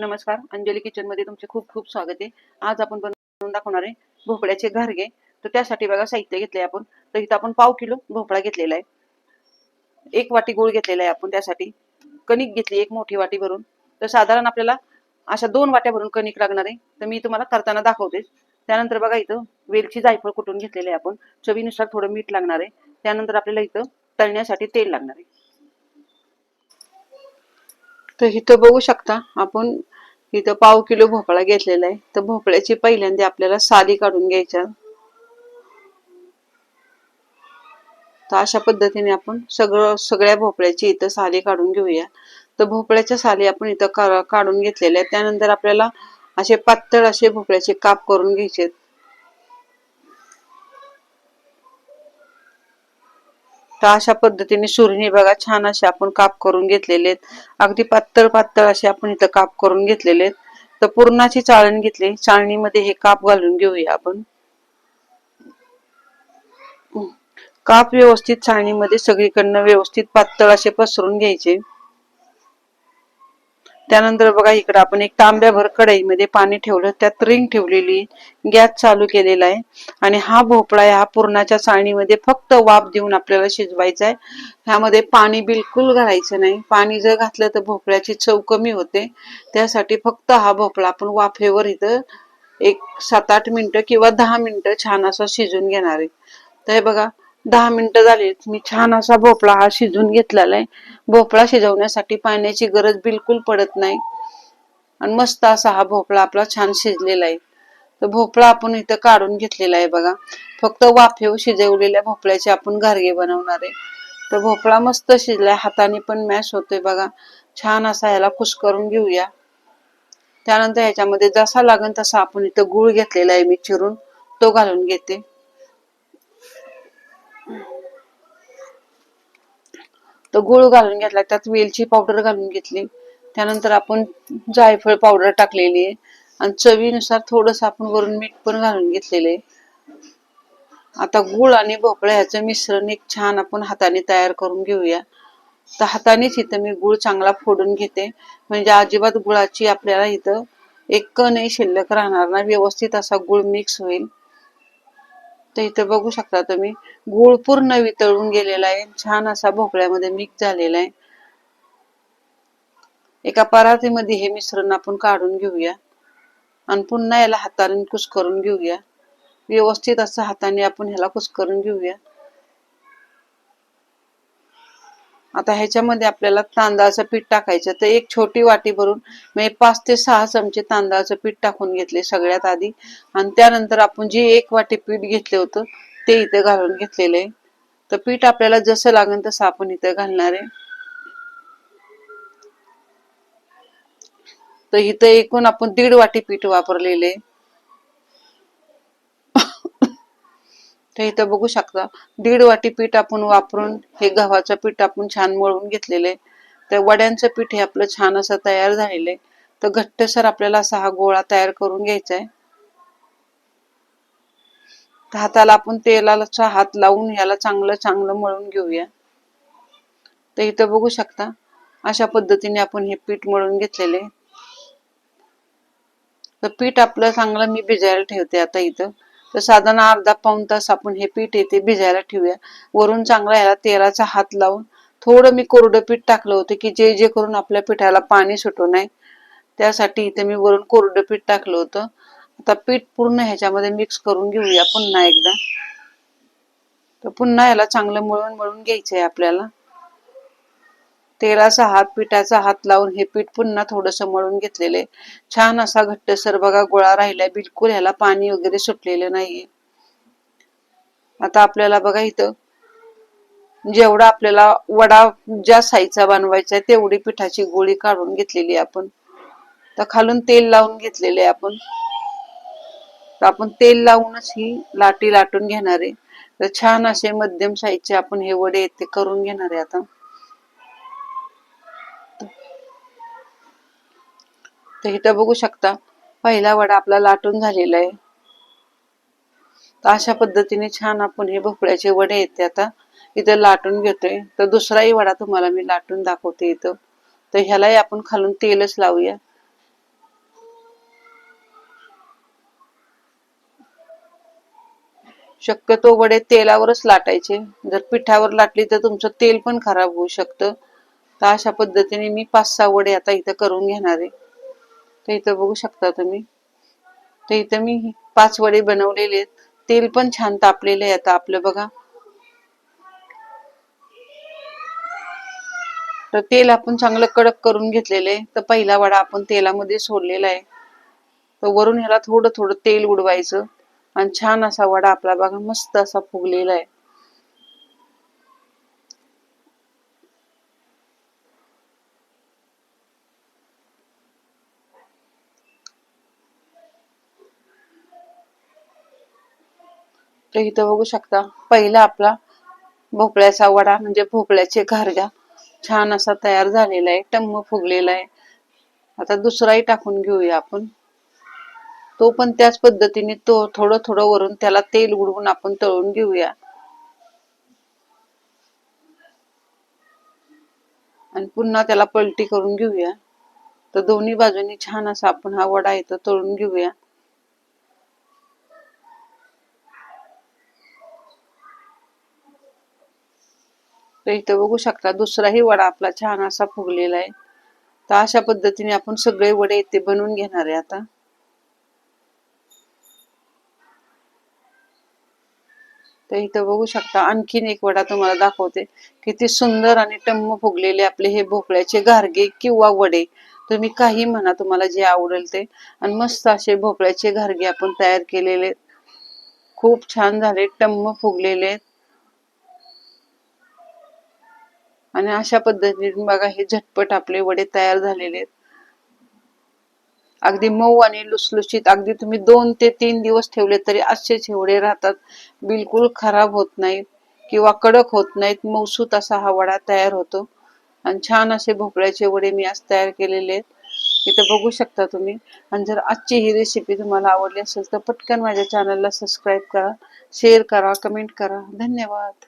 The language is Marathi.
नमस्कार. अंजली किचनमध्ये तुमचे खूप खूप स्वागत आहे. आज आपण बनवून दाखवणार आहे भोपळ्याचे घारगे. तर त्यासाठी बघा साहित्य घेतलंय आपण. तर इथं आपण पाव किलो भोपळा घेतलेला आहे. एक वाटी गूळ घेतलेला आहे आपण त्यासाठी. कणिक घेतली एक मोठी वाटी भरून. तर साधारण आपल्याला अशा दोन वाट्या भरून कणिक लागणार आहे. तर मी तुम्हाला करताना दाखवते. त्यानंतर बघा इथं वेलची जायफळ कुटून घेतलेले आहे आपण. चवीनुसार थोडं मीठ लागणार आहे. त्यानंतर आपल्याला इथं तळण्यासाठी तेल लागणार आहे. तर इथं बघू शकता आपण इथं पाव किलो भोपळा घेतलेला आहे. तर भोपळ्याची पहिल्यांदा आपल्याला साली काढून घ्यायच्या. तर अशा पद्धतीने आपण सगळं सगळ्या भोपळ्याची इथं साली काढून घेऊया. तर भोपळ्याच्या साली आपण इथं काढून घेतलेल्या आहेत. त्यानंतर आपल्याला असे पातळ असे भोपळ्याचे काप करून घ्यायचे तर अशा पद्धतीने सुरीने बघा छान असे आपण काप करून घेतलेले आहेत. अगदी पातळ पातळ असे आपण इथं काप करून घेतलेले आहेत. तर पूर्णाची चाळण घेतली. चाळणीमध्ये हे काप घालून घेऊया आपण. काप व्यवस्थित चाळणीमध्ये सगळीकडनं व्यवस्थित पातळ असे पसरून घ्यायचे. त्यानंतर बघा इकडे आपण एक तांब्याभर कढईमध्ये पाणी ठेवलं त्यात रिंग ठेवलेली गॅस चालू केलेला आहे. आणि हा भोपळा आहे हा पुरणाच्या चाळणीमध्ये फक्त वाफ देऊन आपल्याला शिजवायचा आहे. ह्यामध्ये पाणी बिलकुल घालायचं नाही. पाणी जर घातलं तर भोपळ्याची चव कमी होते. त्यासाठी फक्त हा भोपळा आपण वाफेवर इथं एक सात आठ मिनिटं किंवा दहा मिनिटं छान असा शिजून घेणार आहे. तर हे बघा दहा मिनिटं झाली. मी छान असा भोपळा हा शिजून घेतलेला आहे. भोपळा शिजवण्यासाठी पाण्याची गरज बिलकुल पडत नाही. आणि मस्त असा हा भोपळा आपला छान शिजलेला आहे. तर भोपळा आपण इथं काढून घेतलेला आहे बघा. फक्त वाफेव शिजवलेल्या भोपळ्याचे आपण घारगे बनवणार आहे. तर भोपळा मस्त शिजलाय. हाताने पण मॅश होतोय बघा. छान असा याला करून घेऊया. त्यानंतर ह्याच्यामध्ये जसा लागेल तसा आपण इथं गुळ घेतलेला आहे. मी चिरून तो घालून घेते. तर गुळ घालून घेतला त्यात वेलची पावडर घालून घेतली. त्यानंतर आपण जायफळ पावडर टाकलेली आहे. आणि चवीनुसार थोडस आपण वरून मीठ पण घालून घेतलेलं आहे. आता गुळ आणि भोपळा ह्याचं मिश्रण एक छान आपण हाताने तयार करून घेऊया. तर हातानेच इथं मी गुळ चांगला फोडून घेते. म्हणजे अजिबात गुळाची आपल्याला इथं एक कणही शिल्लक राहणार ना व्यवस्थित असा गुळ मिक्स होईल. तर इथं बघू शकता तुम्ही. गुळ पूर्ण वितळून गेलेला आहे. छान असा भोपळ्यामध्ये मिक्स झालेला आहे. एका परातीमध्ये हे मिश्रण आपण काढून घेऊया. आणि पुन्हा याला हाताने कुस्करून घेऊया. व्यवस्थित असं हाताने आपण ह्याला कुस्करून घेऊया. आता ह्याच्यामध्ये आपल्याला तांदळाचं पीठ टाकायचं. तर एक छोटी वाटी भरून म्हणजे पाच ते सहा चमचे तांदळाचं पीठ टाकून घेतले सगळ्यात आधी. आणि त्यानंतर आपण जे एक वाटी पीठ घेतले होतं ते इथे घालून घेतलेलं आहे. तर पीठ आपल्याला जसं लागेल तसं आपण इथे घालणार आहे. तर इथं एकूण आपण दीड वाटी पीठ वापरलेले तर इथं बघू शकता दीड वाटी पीठ आपण वापरून हे गव्हाचं पीठ आपण छान मळून घेतलेले तर वड्यांचं पीठ हे आपलं छान असं तयार झालेलं आहे. तर घट्टसर आपल्याला असा हा गोळा तयार करून घ्यायचा आहे. तर हाताला आपण तेलाचा हात लावून याला चांगलं चांगलं मळून घेऊया. तर इथं बघू शकता अशा पद्धतीने आपण हे पीठ मळून घेतलेले तर पीठ आपलं चांगलं मी भिजायला ठेवते आता इथं. तर साधारण अर्धा पाऊन तास आपण हे पीठ येते भिजायला ठेवूया. वरून चांगला ह्याला तेलाचा हात लावून थोडं मी कोरडं पीठ टाकलं होतं की जे जे करून आपल्या पिठाला पाणी सुटू नये त्यासाठी इथे मी वरून कोरडं पीठ टाकलं होतं. आता पीठ पूर्ण ह्याच्यामध्ये मिक्स करून घेऊया पुन्हा एकदा. तर पुन्हा याला चांगलं मळून मळून घ्यायचं आहे आपल्याला. तेलाचा हात पिठाचा हात लावून हे पीठ पुन्हा थोडस मळून घेतलेले. छान असा घट्टसर बघा गोळा राहिलाय. बिलकुल ह्याला पाणी वगैरे सुटलेलं नाहीये. आता आपल्याला बघा इथं जेवढा आपल्याला वडा ज्या साईजचा बनवायचा आहे तेवढी पिठाची गोळी काढून घेतलेली आपण. तर खालून तेल लावून घेतलेले आपण. तर आपण तेल लावूनच ही लाटी लाटून घेणार आहे. तर छान असे मध्यम साईजचे आपण हे वडे ते करून घेणार आहे आता. शकता तर इथं बघू शकता पहिला वडा आपला लाटून झालेला आहे. तर अशा पद्धतीने छान आपण हे भोपळ्याचे वडे येते आता. इथं लाटून घेतोय. तर दुसराही वडा तुम्हाला मी लाटून दाखवते इथं. तर ह्यालाही आपण खालून तेलच लावूया. शक्यतो वडे तेलावरच लाटायचे. जर पिठावर लाटली तर तुमचं तेल पण खराब होऊ शकतं. तर अशा पद्धतीने मी पाच सहा वडे आता इथं करून घेणार आहे. तर इथं बघू शकता तुम्ही. तर इथं मी पाच वडे बनवलेले आहेत. तेल पण छान तापलेलं आहे आता आपलं बघा. तर तेल आपण चांगलं कडक करून घेतलेलं आहे. तर पहिला वडा आपण तेलामध्ये सोडलेला आहे. तर वरून ह्याला थोडं थोडं तेल उडवायचं. आणि छान असा वडा आपला बघा मस्त असा फुगलेला आहे. तर इथं बघू शकता पहिला आपला भोपळ्याचा वडा म्हणजे भोपळ्याचे घारगा छान असा तयार झालेला आहे टम्म फुगलेला आहे. आता दुसराही टाकून घेऊया आपण. तो पण त्याच पद्धतीने तो थोडं थोडं वरून त्याला तेल उडवून आपण तळून घेऊया. आणि पुन्हा त्याला पलटी करून घेऊया. तर दोन्ही बाजूनी छान असा आपण हा वडा इथं तळून घेऊया. तर इथं बघू शकता दुसराही वडा आपला छान असा फुगलेला आहे. तर अशा पद्धतीने आपण सगळे वडे इथे बनवून घेणार आहे आता. तर इथं बघू शकता आणखीन एक वडा तुम्हाला दाखवते. किती सुंदर आणि टम्म फुगलेले आपले हे भोपळ्याचे घारगे किंवा वडे. तुम्ही काही म्हणा तुम्हाला जे आवडेल ते. आणि मस्त असे भोपळ्याचे घारगे आपण तयार केलेले. आहेत. खूप छान झाले टम्म फुगलेले आहेत आणि अशा पद्धतीने बघा हे झटपट आपले वडे तयार झालेले आहेत. अगदी मऊ आणि लुसलुशीत अगदी तुम्ही दोन ते तीन दिवस ठेवले तरी असेच हिवडे राहतात. बिलकुल खराब होत नाहीत किंवा कडक होत नाहीत. मौसूत असा हा वडा तयार होतो. आणि छान असे भोपळ्याचे वडे मी आज तयार केलेले आहेत. इथं बघू शकता तुम्ही. आणि जर आजची ही रेसिपी तुम्हाला आवडली असेल तर पटकन माझ्या चॅनलला सबस्क्राईब करा शेअर करा कमेंट करा. धन्यवाद.